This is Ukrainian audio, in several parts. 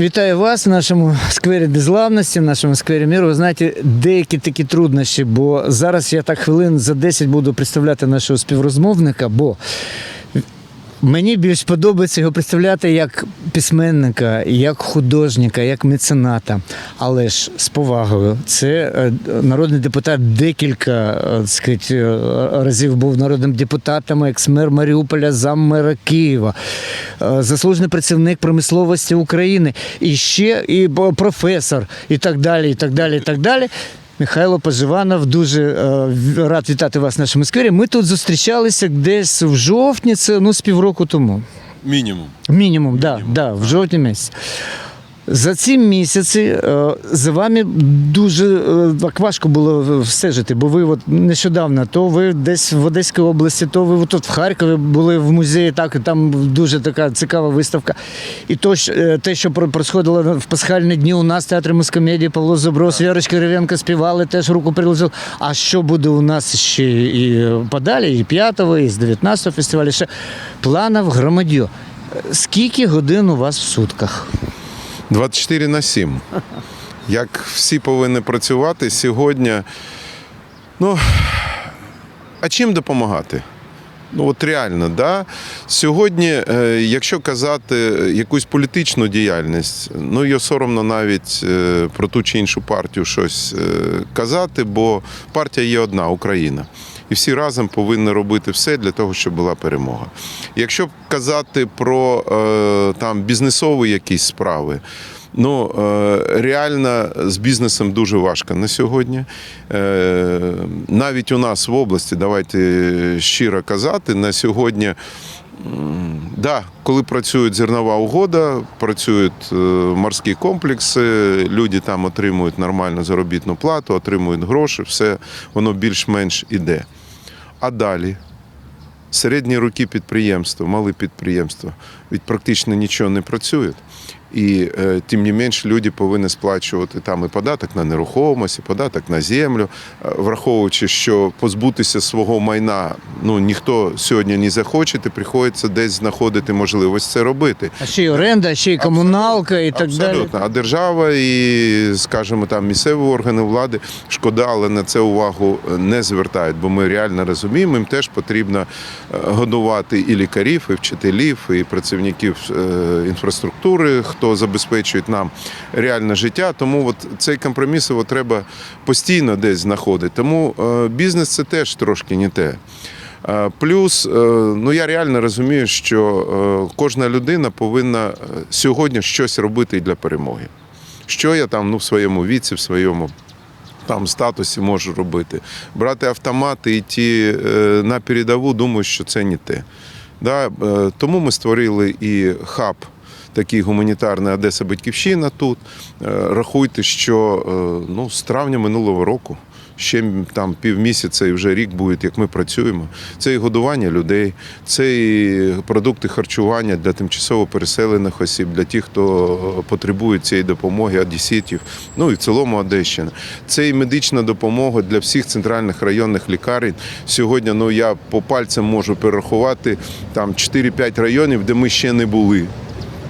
Вітаю вас в нашому сквері Незламності, в нашому сквері міру. Ви знаєте, деякі такі труднощі, бо зараз я так хвилин за 10 буду представляти нашого співрозмовника, бо Мені більш подобається його представляти як письменника, як художника, як мецената. Але ж з повагою. Це е, народний депутат декілька е, сказать, е, разів був народним депутатом, екс-мер Маріуполя, заммера Києва, заслужений працівник промисловості України, і ще і професор, і так далі, і так далі, і так далі. Михайло Поживанов, дуже е, рад вітати вас в нашому сквері. Ми тут зустрічалися десь в жовтні, це ну, з півроку тому. Мінімум. Мінімум, да, да, в жовтні місяці. За ці місяці е, за вами дуже е, так важко було стежити, бо ви от нещодавно, то ви десь в Одеській області, то ви тут в Харкові були в музеї, так, там дуже така цікава виставка. І то, е, те, що про- происходило в пасхальні дні у нас в театрі мускомедії, Павло Заброс, Вірочка Кириленко співали, теж руку приложив. А що буде у нас ще і подалі, і 5-го, і з 19-го фестивалю, ще планов громадьо. Скільки годин у вас в сутках? 24 на 7. Як всі повинні працювати сьогодні. Ну, а чим допомагати? Ну, от реально, да? Сьогодні, е, якщо казати якусь політичну діяльність, ну і соромно навіть е, про ту чи іншу партію щось е, казати, бо партія є одна Україна. І всі разом повинні робити все для того, щоб була перемога. Якщо казати про там бізнесові якісь справи, Ну е, реально з бізнесом дуже важко на сьогодні. Е, Навіть у нас в області, давайте щиро казати, на сьогодні. Да, коли працює зернова угода, працюють е, морські комплекси, люди там отримують нормальну заробітну плату, отримують гроші, все воно більш-менш іде. А далі середні роки підприємства, мали підприємства, від практично нічого не працюють. І е, тим не менш люди повинні сплачувати там і податок на нерухомість, і податок на землю, е, враховуючи, що позбутися свого майна ну ніхто сьогодні не захоче, і приходиться десь знаходити можливість це робити. А ще й оренда, ще й комуналка і так далі. Абсолютно. А держава і, скажімо, там місцеві органи влади шкода, але на це увагу не звертають, бо ми реально розуміємо, їм теж потрібно е, годувати і лікарів, і вчителів, і працівників інфраструктури, хто забезпечує нам реальне життя. Тому от цей компроміс його треба постійно десь знаходити. Тому е, бізнес це теж трошки не те. Е, Плюс, е, ну я реально розумію, що кожна людина повинна сьогодні щось робити і для перемоги. Що я там ну, в своєму віці, в своєму там статусі можу робити. Брати автомати і йти на передову, думаю, що це не те. Да? Тому ми створили і хаб. Такий гуманітарний Одеса Батьківщина тут. Е, Рахуйте, що е, ну, з травня минулого року ще там півмісяця і вже рік буде, як ми працюємо. Це і годування людей, це і продукти харчування для тимчасово переселених осіб, для тих, хто потребує цієї допомоги, одеситів, ну і в цілому Одещина. Це і медична допомога для всіх центральних районних лікарень. Сьогодні ну я по пальцям можу перерахувати там 4-5 районів, де ми ще не були.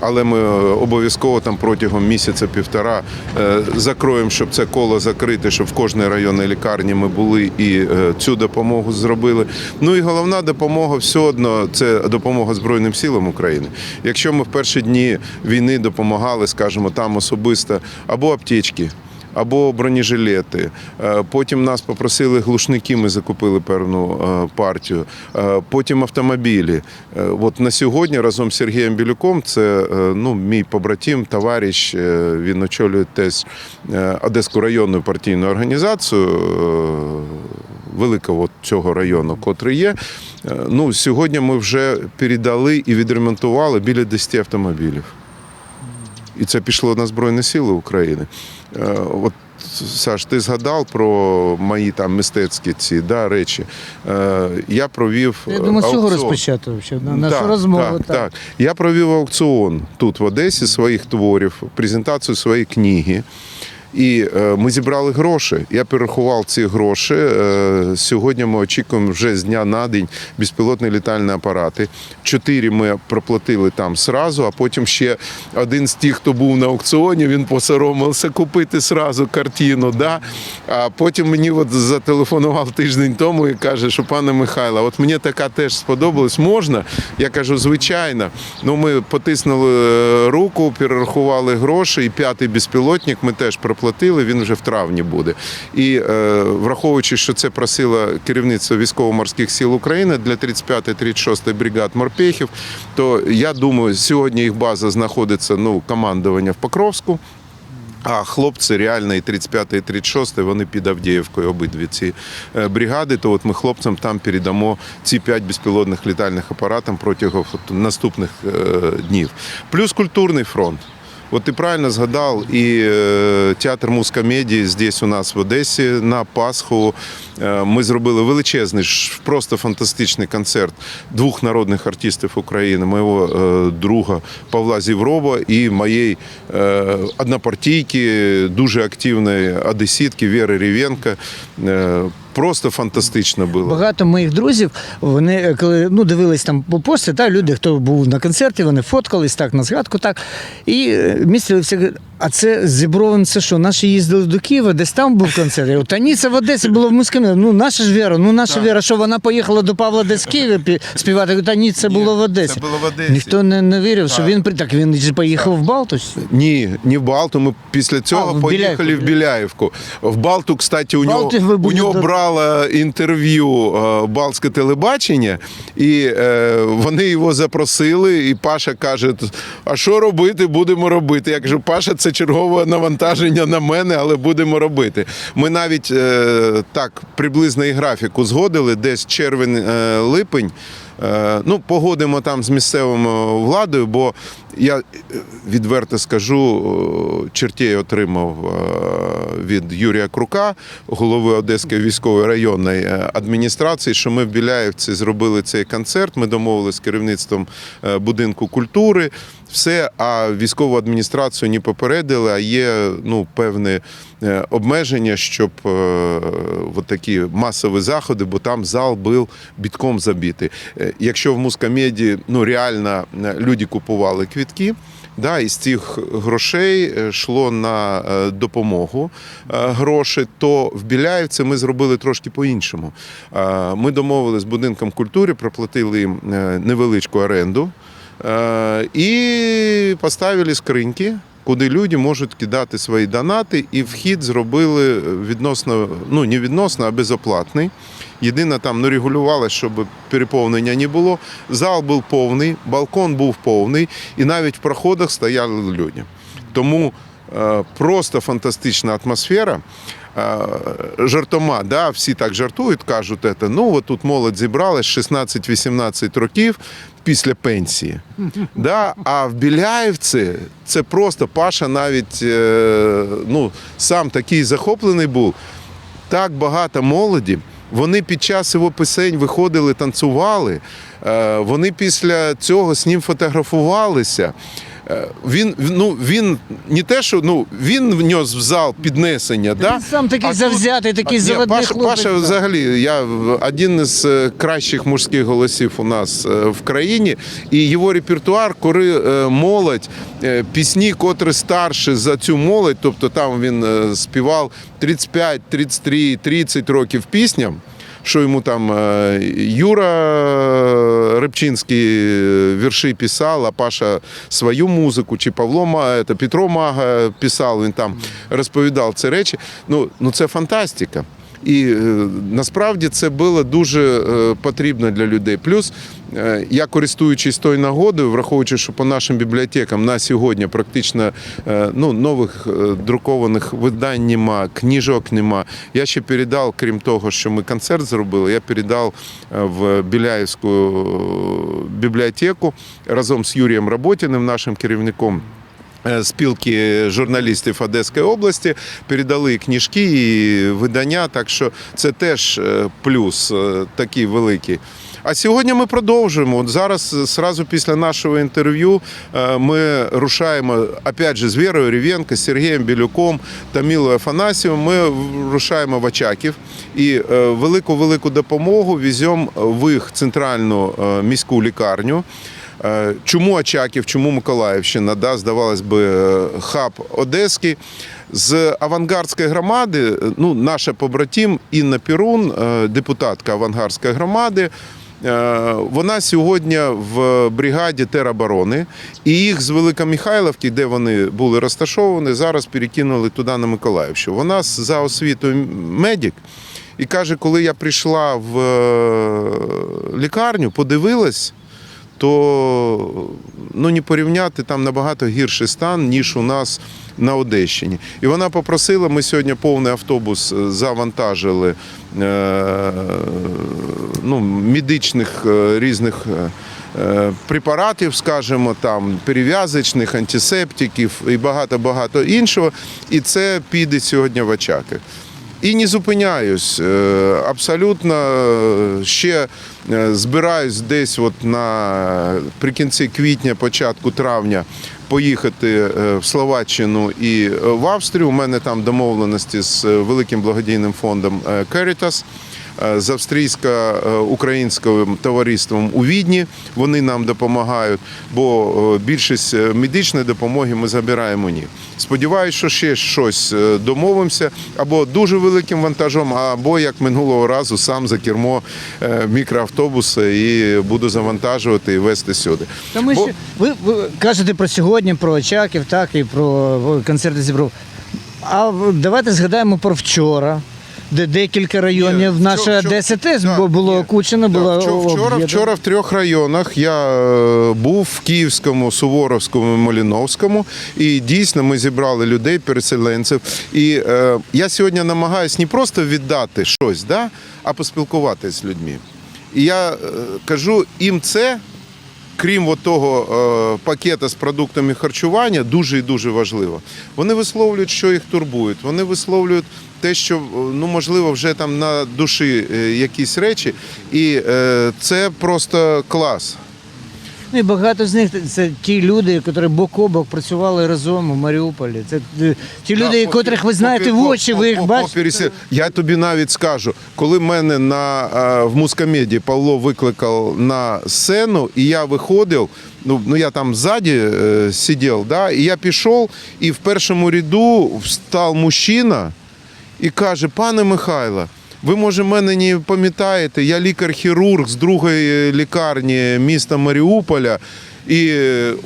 Але ми е, обов'язково там протягом місяця-півтора е, закроємо, щоб це коло закрите, щоб в кожній районній лікарні ми були і е, цю допомогу зробили. Ну і головна допомога все одно це допомога Збройним силам України. Якщо ми в перші дні війни допомагали, скажімо, там особисто або аптечки. Або бронежилети. Е, Потім нас попросили глушники, ми закупили певну е, партію. Е, Потім автомобілі. От на сьогодні разом з Сергієм Білюком, це ну, мій побратим, товариш, він очолює теж е, Одеську районну партійну організацію. Великого цього району, котрий є. Ну, сьогодні ми вже передали і відремонтували біля 10 автомобілів. І це пішло на Збройні Сили України. Е, От Саш, ти згадав про мої там мистецькі ці да, речі. Е, Я провів. Я думаю, з чого розпочати на нашу Так, розмову. Так, так. Я провів аукціон тут в Одесі своїх творів, презентацію своєї книги. І е, ми зібрали гроші. Я перерахував ці гроші. Е, Сьогодні ми очікуємо вже з дня на день безпілотні літальні апарати. Чотири ми проплатили там сразу, а потім ще один з тих, хто був на аукціоні, він посоромився купити сразу картину. Да? А потім мені от зателефонував тиждень тому і каже, що пане Михайло, от мені така теж сподобалась. Можна? Я кажу, звичайно. Ну, ми потиснули е, руку, перерахували гроші, і п'ятий безпілотник ми теж проплатили. Він вже в травні буде. І е, враховуючи, що це просило керівництво військово-морських сил України для 35-36 бригад морпехів, то я думаю, сьогодні їх база знаходиться ну командування в Покровську. А хлопці реально і 35 і 36 вони під Авдіївкою обидві ці е, бригади. То от ми хлопцям там передамо ці п'ять безпілотних літальних апаратів протягом наступних е, днів. Плюс культурний фронт. От ти правильно згадав, і е, театр мускомедії здесь у нас в Одесі на Пасху. Е, ми зробили величезний, просто фантастичний концерт двох народних артистів України, моєго е, друга Павла Зіврова і моєї однопартійки, дуже активної одеситки Віри Рівенко. Е, просто фантастично було. Багато моїх друзів, вони е, коли ну, дивились там по пости, та, люди, хто був на концерті, вони фоткались так на згадку, так. І містили містилися, говорять, а це з Зібровим це що? Наші їздили до Києва, десь там був концерт. Я говорю, Та ні, це в Одесі було в Мускамі. Ну, наша ж Віра, ну наша Віра, що вона поїхала до Павла десь в Києві пі- співати. Я говорю, Та ні, це було в Одесі. це було в Одесі. Ніхто не, не вірив, що він при так він ж поїхав в Балтус. Ні, не в Балту. Ми після цього в поїхали Біляївку. в Біляївку. В Балту, кстати, у нього, Балті ви у будете нього брало інтерв'ю е, Балтське телебачення, і е, вони його запросили. І Паша каже: А що робити? Будемо робити. Я кажу, Паша, це чергове навантаження на мене, але будемо робити. Ми навіть е, так приблизно і графіку згодили, десь червень-липень. Е, Ну, погодимо там з місцевою владою, бо я е, відверто скажу, е, Чертєй отримав е, від Юрія Крука, голови Одеської військової районної е, адміністрації, що ми в Біляєвці зробили цей концерт. Ми домовилися з керівництвом е, будинку культури. Все, а військову адміністрацію не попередили, а є ну, певне е, обмеження, щоб е, от такі масові заходи, бо там зал був бітком забитий. Е, Якщо в мускомеді ну, реально е, люди купували квітки, Да, і з цих грошей йшло на допомогу гроші, то в Біляївці ми зробили трошки по-іншому. Ми домовилися з будинком культури, проплатили їм невеличку оренду і поставили скриньки. Куди люди можуть кидати свої донати, і вхід зробили відносно, ну не відносно, а безоплатний. Єдине там ну, регулювалося, щоб переповнення не було. Зал був повний, балкон був повний, і навіть в проходах стояли люди. Тому е, просто фантастична атмосфера. Е, Жартома, да, всі так жартують, кажуть, це, ну от тут молодь зібралась 16-18 років після пенсії. Да, а в Біляївці це просто Паша навіть е, ну, сам такий захоплений був. Так багато молоді. Вони під час його пісень виходили, танцювали. Е, Вони після цього з ним фотографувалися. Е, Він ну він не те, що ну він внес в зал піднесення. Да? Сам такий А завзятий, такий заводний Паша, хлопець. Паша взагалі, я один із е, кращих мужських голосів у нас е, в країні, і його репертуар, коли е, молодь, е, пісні, котрі старші за цю молодь, тобто там він е, співав 35, 33, 30 років пісням. Що йому там е, Юра Рибчинський е, вірші писав, а Паша свою музику, чи Павло Мага, Петро Мага писав, він там розповідав ці речі. Ну, ну це фантастика. І е, насправді це було дуже е, потрібно для людей. Плюс е, я користуючись тою нагодою, враховуючи, що по нашим бібліотекам на сьогодні практично ну, нових друкованих видань нема, книжок нема. Я ще передав, крім того, що ми концерт зробили, я передав в Біляївську бібліотеку разом з Юрієм Роботіним, нашим керівником. Е, Спілки журналістів Одеської області передали книжки і видання, так що це теж е, плюс е, такий великий. А сьогодні ми продовжуємо. От зараз, сразу після нашого інтерв'ю, ми рушаємо опять же з Вірою Рівенко, Сергієм Білюком та Мілою Афанасьєвим. Ми рушаємо в Очаків і велику велику допомогу візьом в їх центральну міську лікарню. Е, Чому Очаків, чому Миколаївщина? Да, здавалось би, е, хаб Одеський. З авангардської громади, е, ну, наша побратим Інна Пірун, депутатка авангардської громади. Вона сьогодні в бригаді тероборони, і їх з Великомихайлівки, де вони були розташовані, зараз перекинули туди на Миколаївщину. Вона за освітою медик. І каже, коли я прийшла в лікарню, подивилась, то ну, не порівняти там набагато гірший стан, ніж у нас на Одещині. І вона попросила, ми сьогодні повний автобус е, завантажили е, ну, медичних е, різних. Препаратів, скажімо, там перев'язочних, антисептиків і багато-багато іншого. І це піде сьогодні в Очаки. І не зупиняюсь. Е, Абсолютно е, ще е, збираюсь десь от на прикінці квітня, початку травня поїхати в Словаччину і в Австрію. У мене там домовленості з великим благодійним фондом Керітас. Е, З австрійсько-українським товариством у Відні вони нам допомагають, бо е, більшість е, медичної допомоги ми забираємо ні. Сподіваюсь, що ще щось е, домовимося або дуже великим вантажом, або як минулого разу сам за кермо е, мікроавтобуса і буду завантажувати і везти сюди. Тому Бо- що ви, ви кажете про сьогодні, про Очаків, так, і про концерти зібров. А давайте згадаємо про вчора, де декілька районів Ні, наша вчора- да, було ні. окучено, Так, було вчора, вчора, об'єднано. вчора в трьох районах я е, був в Київському, Суворовському і Маліновському, і дійсно ми зібрали людей, переселенців. І е, я сьогодні намагаюся не просто віддати щось, да, а поспілкуватися з людьми. І я е, кажу, їм це. Крім того е, пакета з продуктами харчування, дуже і дуже важливо. Вони висловлюють, що їх турбують. Вони висловлюють те, що е, ну можливо вже там на душі е, якісь речі, і це просто клас. Ну і багато з них це ті люди, які бок о бок працювали разом у Маріуполі. Це е, ті люди, Да, котрих ви знаєте в очі, ви їх бачите. Я тобі навіть скажу, коли мене на е, в мускомеді Павло викликав на сцену, і я виходив. Ну, ну я там ззаді е, сидів, да, і я пішов, і в першому ряду встав мужчина і каже: пане Михайло. Ви, може, мене не пам'ятаєте, я лікар-хірург з другої лікарні міста Маріуполя. І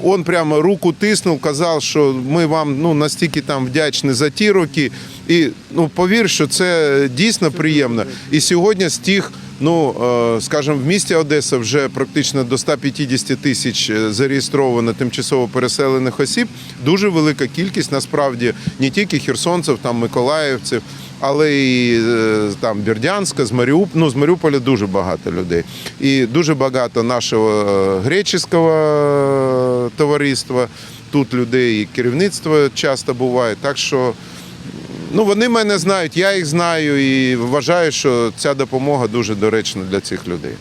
він прямо руку тиснув, казав, що ми вам ну, настільки там вдячні за ті роки. І ну, повір, що це дійсно приємно. І сьогодні з тих, ну е, скажімо, в місті Одеса вже практично до 150 тисяч е, зареєстровано тимчасово переселених осіб. Дуже велика кількість, насправді, не тільки херсонців, там миколаївців, але і е, там Бердянська, з Маріуп... ну, з Маріуполя дуже багато людей. І дуже багато нашого е, греческого товариства. Тут людей і керівництво часто буває. Так що ну, вони мене знають, я їх знаю і вважаю, що ця допомога дуже доречна для цих людей.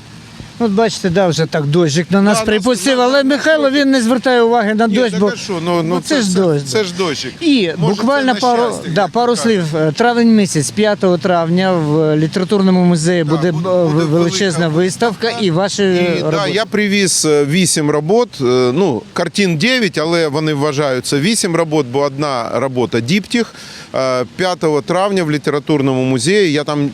Ну, От бачите, да, вже так дощик на нас Да, ну, припустив, але Михайло він не звертає уваги на дощ, бо що? Ну, ну, це ж дощ. Це, ж дощик. І Може, буквально це на пару, щастя, да, як пару кажуть. слів. Е, Травень місяць, 5 травня, в літературному музеї буде, буде- е, буде величезна велика виставка і ваші І, да, я привіз е, вісім робот. е, Ну, картин 9, але вони вважаються вісім робот, бо одна робота діптіх. Е, 5 травня в літературному музеї. Я там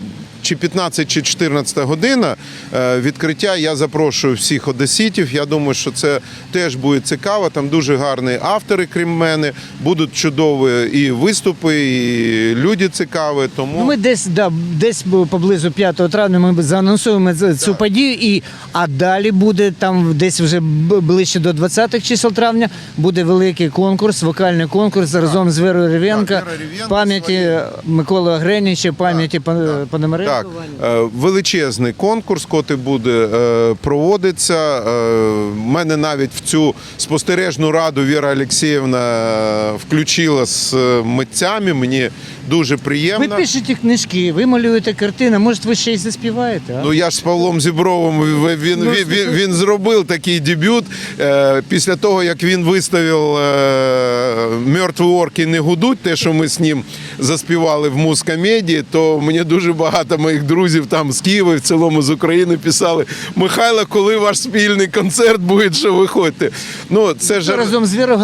чи 15, чи 14 година е, відкриття. Я запрошую всіх одеситів. Я думаю, що це теж буде цікаво. Там дуже гарні автори, крім мене. Будуть чудові і виступи, і люди цікаві. Тому Ну, ми десь, да, десь поблизу 5 травня ми заанонсуємо цю подію, і, а далі буде там десь вже ближче до 20-х чисел травня буде великий конкурс, вокальний конкурс разом з Верою Ревенко пам'яті. Миколи Огреніча, пам'яті Пан- Пономаренка. Так, е, величезний конкурс, котрий буде е, проводиться. Е, в мене навіть в цю спостережну раду Віра Олексіївна е, включила з е, митцями. Мені дуже приємно. Ви пишете книжки, ви малюєте картини, може ви ще й заспіваєте? А? Ну я ж з Павлом Зібровим він, він, Ну, він, він, він зробив такий дебют. Е, після того, як він виставив е, мертві орки не гудуть, те, що ми з ним заспівали в музкомедії, то мені дуже багато моїх друзів там з Києва, і в цілому з України писали: Михайло, коли ваш спільний концерт буде, що виходьте. Ну, це ж разом з Вірою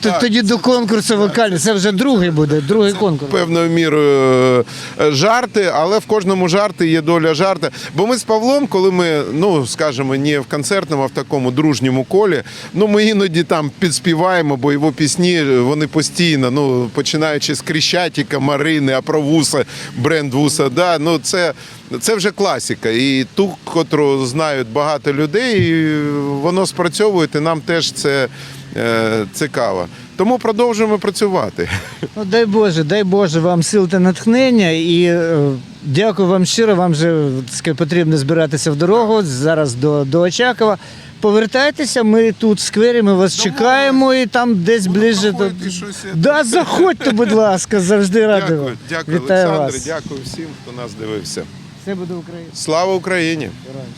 Так. тоді до конкурсу вокальний. Це вже другий буде, другий конкурс. Певною мірою е, жарти, але в кожному жарти є доля жарта. Бо ми з Павлом, коли ми, ну скажімо, не в концертному, а в такому дружньому колі, ну ми іноді там підспіваємо, бо його пісні вони постійно, ну починаючи з Кріщатіка, Марини, Апровуса, бренд Вуса, да, ну це. Це вже класика, і ту, котру знають багато людей, і воно спрацьовує, і нам теж це е, цікаво. Тому продовжуємо працювати. Ну, дай Боже, дай Боже вам сил та натхнення і е, дякую вам щиро. Вам вже так потрібно збиратися в дорогу зараз до, до Очакова. Повертайтеся, ми тут в сквері, ми вас чекаємо і там десь ближче. До... щось, Да, заходьте, будь ласка, завжди радий. Дякую, дякую, Вітаю Олександр. вас. Дякую всім, хто нас дивився. Все буде Україна. Слава Україні! Героям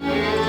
слава.